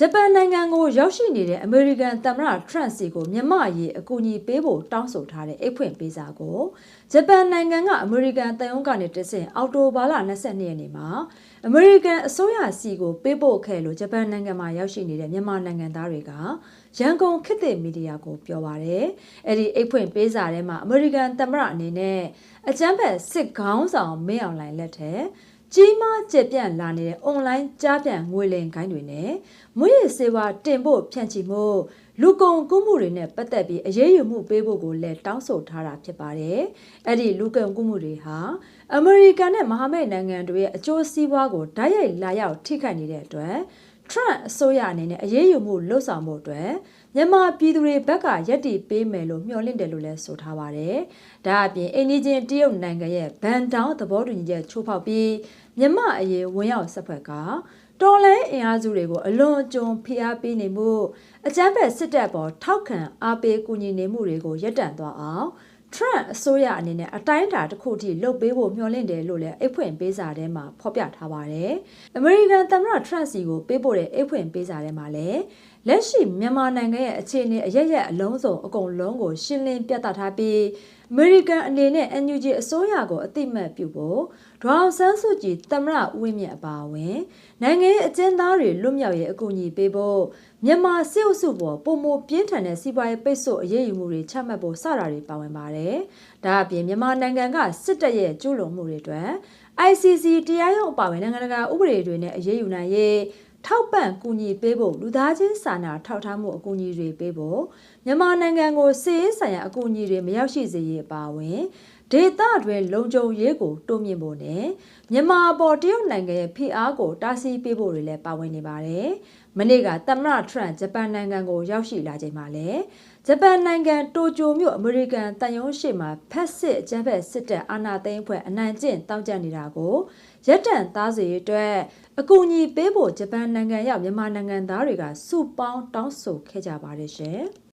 ဂျပန်နိုင်ငံကိုရောက်ရှိနေတဲ့အမေရိကန်သမ္မတထရန့်စီကိုမြန်မာရေးအကူအညီပေးဖို့တောင်းဆိုထားတဲ့အိတ်ဖွင့်ပေးစာကိုဂျပန်နိုင်ငံကအမေရိကန်တန်ယုံကနေတဆင့်အော်တိုဘာလ22ရက်နေ့မှာအမေရိကန်အစိုးရစီကိုပေးပို့ခဲ့လို့ဂျပန်နိုင်ငံမှာရောက်ရှိနေတဲ့မြန်မာနိုင်ငံသားတွေကရန်ကုန်ခေတ်သစ်မီဒီယာကိုပြောပါရယ်အဲ့ဒီအိတ်ဖွင့်ပေးစာထဲမှာအမေရိကန်သမ္မတအနေနဲ့အကြမ်းဖက်စစ်ခေါင်းဆောင်မင်းအောင်လှိုင်လက်ထက် ကြီးမားကျက်ပြန့်လာနေတဲ့ online ကြားပြန်ငွေလင်ကိုင်းတွေနဲ့မွေးရစေဝါတင်ဖို့ဖြန့်ချီမှုလူကုန်ကူးမှုတွေနဲ့ပတ်သက်ပြီးအရေးယူမှုပေးဖို့ကိုလည်းတောင်းဆိုထားတာဖြစ်ပါတယ်။အဲ့ဒီလူကုန်ကူးမှုတွေဟာအမေရိကန်နဲ့မဟာမိတ်နိုင်ငံတွေရဲ့အကျိုးစီးပွားကိုဓာတ်ရိုက်လာရောက်ထိခိုက်နေတဲ့အတွက် Trump အစိုးရအနေနဲ့အရေးယူမှုလှုပ်ဆောင်မှုအတွက်မြန်မာပြည်သူတွေဘက်ကယက်တီပေးမယ်လို့မျှော်လင့်တယ်လို့လည်းဆိုထားပါတယ်။ဒါအပြင်အိန္ဒိချင်းတရုတ်နိုင်ငံရဲ့ဗန်တောင်းသဘောတူညီချက်ချိုးဖောက်ပြီးမြန်မာအရေးဝင်ရောက်ဆက်ဖက်ကတော်လိုင်းအင်အားစုတွေကိုအလွန်အကျွံဖိအားပေးနေမှုအကြမ်းဖက်စစ်တပ်ပေါ်ထောက်ခံအားပေးကူညီနေမှုတွေကိုရပ်တန့်သွားအောင် Trump အစိုးရအနေနဲ့အတိုင်းအတာတစ်ခုထိလှုပ်ပေးဖို့မျှော်လင့်တယ်လို့လည်းအိတ်ဖွင့်ပေးစာထဲမှာဖော်ပြထားပါတယ်။ American သမ္မတ Trump စီကိုပေးပို့တဲ့အိတ်ဖွင့်ပေးစာထဲမှာလည်း လက်ရှိမြန်မာနိုင်ငံရဲ့အခြေအနေအရရက်အလုံးစုံအကုန်လုံးကိုရှင်းလင်းပြသထားပြီး American အနေနဲ့ NUG အစိုးရကိုအတိမတ်ပြုဖို့ဒေါအောင်ဆန်းစုကြည်သမ္မတဦးဝင်းမြင့်အပါအဝင်နိုင်ငံရေးအကျဉ်းသားတွေလွတ်မြောက်ရေးအကူအညီပေးဖို့မြန်မာစစ်အုပ်စုပေါ်ပုံမပြင်းထန်တဲ့စီးပွားရေးပိတ်ဆို့အရေးယူမှုတွေချမှတ်ဖို့စတာတွေပါဝင်ပါတယ်။ဒါအပြင်မြန်မာနိုင်ငံကစစ်တပ်ရဲ့ကျူးလွန်မှုတွေအတွက် ICC တရားရုံးအပါအဝင်နိုင်ငံတကာဥပဒေတွေနဲ့အရေးယူနိုင်ရေး ထောက်ပံ့ကူညီပေးဖို့လူသားချင်းစာနာထောက်ထားမှုအကူအညီတွေပေးဖို့မြန်မာနိုင်ငံကိုစီးရေးဆိုင်ရာအကူအညီတွေမရောက်ရှိစေရေးအပါအဝင် ဒေသတွင်လုံခြုံရေးကိုတိုးမြင့်ဖို့နဲ့မြန်မာပေါ်တရုတ်နိုင်ငံရဲ့ဖိအားကိုတားဆီးပေးဖို့တွေလည်းပါဝင်နေပါတယ်။မနေ့ကသမ္မတထရန့်ဂျပန်နိုင်ငံကိုရောက်ရှိလာချိန်မှာလည်းဂျပန်နိုင်ငံတိုကျိုမြို့အမေရိကန်တန်ယုံရှိမှာဖက်စစ်အကြမ်းဖက်စစ်တပ်အာဏာသိမ်းအဖွဲ့အနိုင်ကျင့်တောင်းကျနေတာကိုရပ်တန့်သားစေအတွက်အကူအညီပေးဖို့ဂျပန်နိုင်ငံရောက်မြန်မာနိုင်ငံသားတွေကစုပေါင်းတောင်းဆိုခဲ့ကြပါတယ်ရှင်။